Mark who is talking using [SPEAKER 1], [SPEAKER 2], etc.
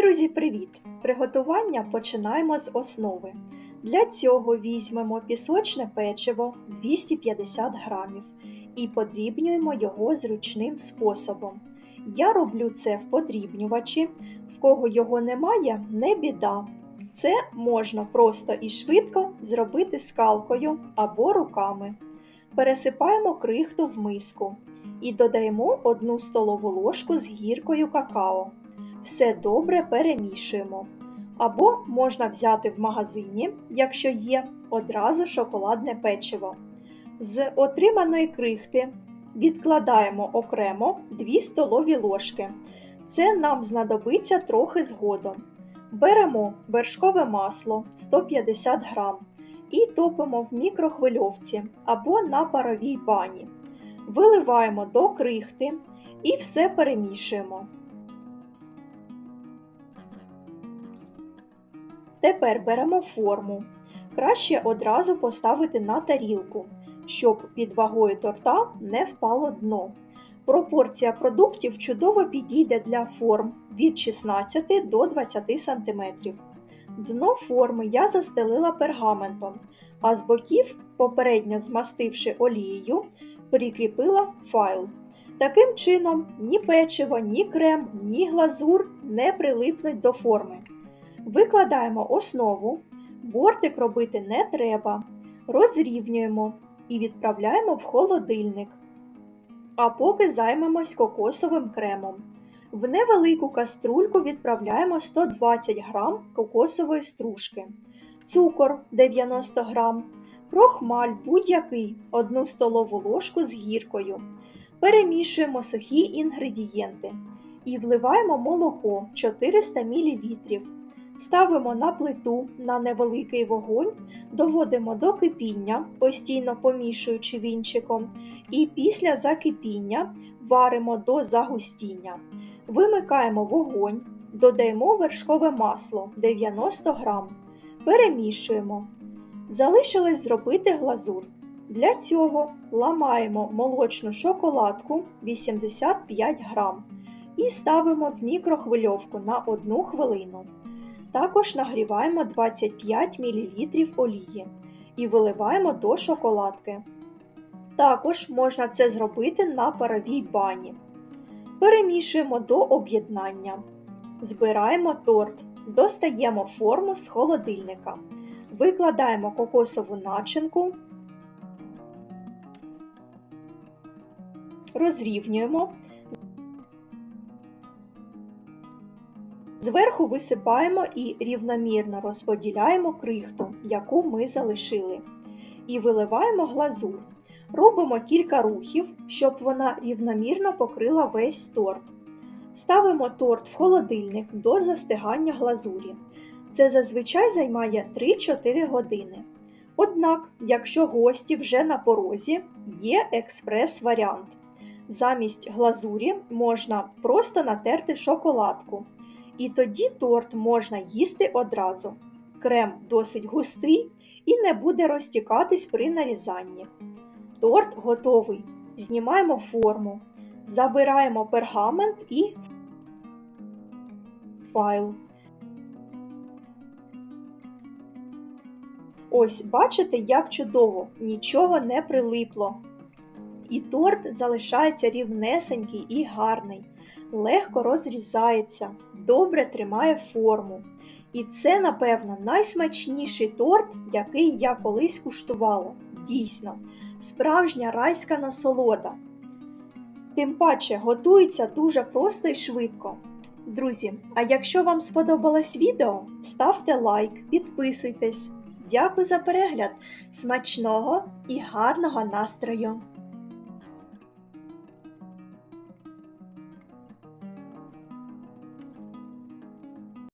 [SPEAKER 1] Друзі, привіт! Приготування починаємо з основи. Для цього візьмемо пісочне печиво 250 грамів і подрібнюємо його зручним способом. Я роблю це в подрібнювачі, в кого його немає, не біда. Це можна просто і швидко зробити скалкою або руками. Пересипаємо крихту в миску і додаємо 1 столову ложку з гіркою какао. Все добре перемішуємо. Або можна взяти в магазині, якщо є, одразу шоколадне печиво. З отриманої крихти відкладаємо окремо 2 столові ложки. Це нам знадобиться трохи згодом. Беремо вершкове масло 150 г і топимо в мікрохвильовці або на паровій бані. Виливаємо до крихти і все перемішуємо. Тепер беремо форму. Краще одразу поставити на тарілку, щоб під вагою торта не впало дно. Пропорція продуктів чудово підійде для форм від 16 до 20 см. Дно форми я застелила пергаментом, а з боків, попередньо змастивши олією, прикріпила файл. Таким чином, ні печиво, ні крем, ні глазур не прилипнуть до форми. Викладаємо основу, бортик робити не треба, розрівнюємо і відправляємо в холодильник. А поки займемось кокосовим кремом. В невелику каструльку відправляємо 120 г кокосової стружки, цукор 90 г, крохмаль будь-який 1 столову ложку з гіркою. Перемішуємо сухі інгредієнти і вливаємо молоко 400 мл. Ставимо на плиту на невеликий вогонь, доводимо до кипіння, постійно помішуючи вінчиком, і після закипіння варимо до загустіння. Вимикаємо вогонь, додаємо вершкове масло 90 г, перемішуємо. Залишилось зробити глазур. Для цього ламаємо молочну шоколадку 85 г і ставимо в мікрохвильовку на 1 хвилину. Також нагріваємо 25 мл олії і виливаємо до шоколадки. Також можна це зробити на паровій бані. Перемішуємо до об'єднання. Збираємо торт, достаємо форму з холодильника. Викладаємо кокосову начинку, розрівнюємо Зверху висипаємо і рівномірно розподіляємо крихту, яку ми залишили. І виливаємо глазур. Робимо кілька рухів, щоб вона рівномірно покрила весь торт. Ставимо торт в холодильник до застигання глазурі. Це зазвичай займає 3-4 години. Однак, якщо гості вже на порозі, є експрес-варіант. Замість глазурі можна просто натерти шоколадку. І тоді торт можна їсти одразу. Крем досить густий і не буде розтікатись при нарізанні. Торт готовий. Знімаємо форму, забираємо пергамент і файл. Ось, бачите, як чудово, нічого не прилипло. І торт залишається рівнесенький і гарний, легко розрізається добре тримає форму. І це, напевно, найсмачніший торт, який я колись куштувала. Дійсно, справжня райська насолода. Тим паче готується дуже просто і швидко. Друзі, а якщо вам сподобалось відео, ставте лайк, підписуйтесь. Дякую за перегляд! Смачного і гарного настрою!